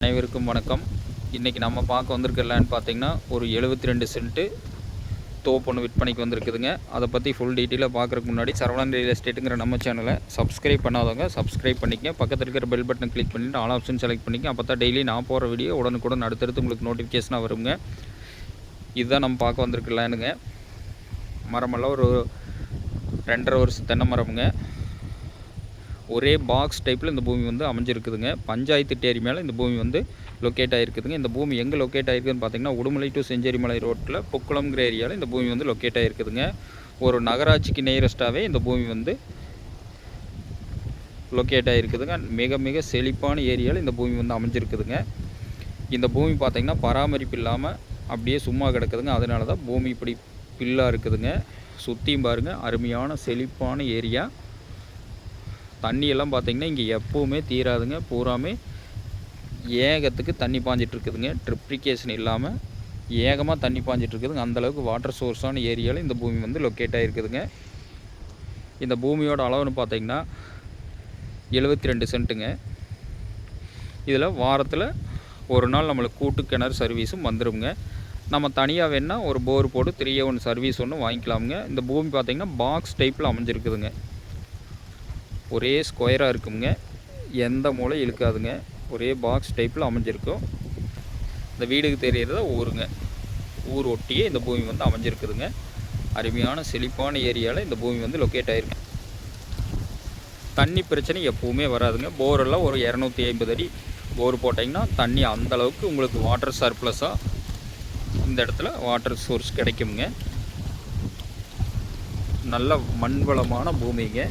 அனைவருக்கும் வணக்கம். இன்றைக்கி நம்ம பார்க்க வந்திருக்க லேண்ட் பார்த்தீங்கன்னா ஒரு எழுபத்தி ரெண்டு சென்ட்டு தோப்பொன்று விற்பனைக்கு வந்திருக்குதுங்க. அதை பற்றி ஃபுல் டீட்டெயிலாக பார்க்குறக்கு முன்னாடி சரவணன் ரியல் எஸ்டேட்டுங்கிற நம்ம சேனலை சப்ஸ்கிரைப் பண்ணாதவங்க சப்ஸ்கிரைப் பண்ணிக்கங்க. பக்கத்தில் இருக்கிற பெல் பட்டனை கிளிக் பண்ணிவிட்டு ஆல் ஆப்ஷன் செலக்ட் பண்ணிக்க அப்போ தான் டெய்லி நான் போகிற வீடியோ உடனுக்குடன் அடுத்தடுத்து உங்களுக்கு நோட்டிஃபிகேஷனாக வருங்க. இதுதான் நம்ம பார்க்க வந்திருக்க லேனுங்க மரமெல்லாம் ஒரு ரெண்டரை வருஷம் தென்னை மரமுங்க. ஒரே பாக்ஸ் டைப்பில் இந்த பூமி வந்து அமைஞ்சிருக்குதுங்க. பஞ்சாயத்து டேரி மேலே இந்த பூமி வந்து லொக்கேட் ஆகிருக்குதுங்க இந்த பூமி எங்கே லொக்கேட் ஆகிருக்குதுன்னு பார்த்தீங்கன்னா உடுமலை டு செஞ்சேரிமலை ரோட்டில் பொக்குளம்ங்கிற ஏரியாவில் இந்த பூமி வந்து லொக்கேட் ஆகிருக்குதுங்க ஒரு நகராட்சிக்கு நியரஸ்ட்டாகவே இந்த பூமி வந்து லொக்கேட் ஆகிருக்குதுங்க மிக மிக செழிப்பான ஏரியாவில் இந்த பூமி வந்து அமைஞ்சிருக்குதுங்க. இந்த பூமி பார்த்திங்கன்னா பராமரிப்பு இல்லாமல் அப்படியே சும்மா கிடக்குதுங்க. அதனால தான் பூமி இப்படி பில்லாக இருக்குதுங்க. சுற்றியும் பாருங்கள் அருமையான செழிப்பான ஏரியா. தண்ணியெல்லாம் பார்த்திங்கன்னா இங்கே எப்போவுமே தீராதுங்க. பூராமே ஏகத்துக்கு தண்ணி பாஞ்சிட்டு இருக்குதுங்க ட்ரிப்ளிகேஷன் இல்லாமல் ஏகமாக தண்ணி பாஞ்சிட்டு இருக்குதுங்க அந்தளவுக்கு வாட்டர் சோர்ஸான ஏரியாவில் இந்த பூமி வந்து லொக்கேட் ஆகிருக்குதுங்க இந்த பூமியோட அளவுன்னு பார்த்தீங்கன்னா எழுபத்தி ரெண்டு சென்ட்டுங்க. இதில் வாரத்தில் ஒரு நாள் நம்மளுக்கு கூட்டு கிணறு சர்வீஸும் வந்துடுங்க நம்ம தனியாக வேணால் ஒரு போர் போட்டு த்ரீ ஒன் சர்வீஸ் ஒன்று வாங்கிக்கலாமுங்க. இந்த பூமி பார்த்திங்கன்னா பாக்ஸ் டைப்பில் அமைஞ்சிருக்குதுங்க. ஒரே ஸ்கொயராக இருக்குங்க. எந்த மூளை இழுக்காதுங்க. ஒரே பாக்ஸ் டைப்பில் அமைஞ்சிருக்கும். இந்த வீடுக்கு தெரிகிறத ஊருங்க. ஊர் ஒட்டியே இந்த பூமி வந்து அமைஞ்சிருக்குதுங்க. அருமையான செழிப்பான ஏரியாவில் இந்த பூமி வந்து லொக்கேட் ஆகிருக்கு தண்ணி பிரச்சனை எப்போவுமே வராதுங்க. போரெல்லாம் ஒரு இரநூத்தி ஐம்பது அடி போர் போட்டிங்கன்னா தண்ணி அந்தளவுக்கு உங்களுக்கு வாட்டர் சர்ப்ளஸாக இந்த இடத்துல வாட்டர் சோர்ஸ் கிடைக்குங்க. நல்ல மண் வளமான பூமிங்க.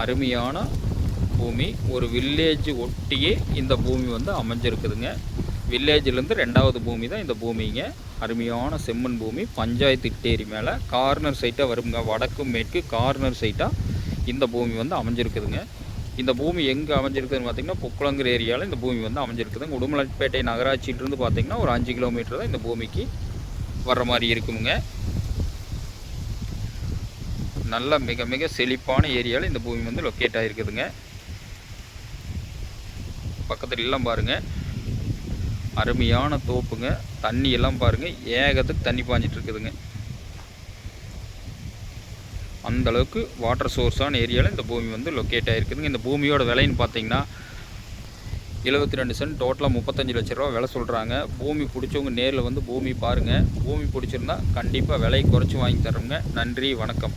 அருமையான பூமி. ஒரு வில்லேஜ் ஒட்டியே இந்த பூமி வந்து அமைஞ்சிருக்குதுங்க. வில்லேஜ்லேருந்து ரெண்டாவது பூமி தான் இந்த பூமிங்க. அருமையான செம்மண் பூமி. பஞ்சாயத்து இட்டேரி மேலே. கார்னர் சைட்டாக வருங்க. வடக்கு மேற்கு கார்னர் சைட்டாக இந்த பூமி வந்து அமைஞ்சிருக்குதுங்க. இந்த பூமி எங்கே அமைஞ்சிருக்குதுன்னு பார்த்தீங்கன்னா பொக்குளங்கிற ஏரியாவில் இந்த பூமி வந்து அமைஞ்சிருக்குதுங்க. உடுமலைப்பேட்டை நகராட்சியிலிருந்து பார்த்தீங்கன்னா ஒரு அஞ்சு கிலோமீட்டர் தான் இந்த பூமிக்கு வர்ற மாதிரி இருக்குங்க நல்ல மிக மிக செழிப்பான ஏரியாவில் இந்த பூமி வந்து லொக்கேட் ஆகிருக்குதுங்க பக்கத்துல எல்லாம் பாருங்கள் அருமையான தோப்புங்க. தண்ணி எல்லாம் பாருங்கள் ஏகத்துக்கு தண்ணி பாஞ்சிட்டு இருக்குதுங்க. அந்த அளவுக்கு வாட்டர் சோர்ஸான ஏரியாவில் இந்த பூமி வந்து லொக்கேட் ஆகிருக்குதுங்க இந்த பூமியோட விலைன்னு பார்த்தீங்கன்னா எழுபத்தி ரெண்டு சென்ட் டோட்டலாக முப்பத்தஞ்சு லட்ச ரூபா விலை சொல்கிறாங்க பூமி பிடிச்சவங்க நேரில் வந்து பூமி பாருங்கள் பூமி பிடிச்சிருந்தா கண்டிப்பாக விலை குறைச்சி வாங்கி தரோங்க. நன்றி வணக்கம்.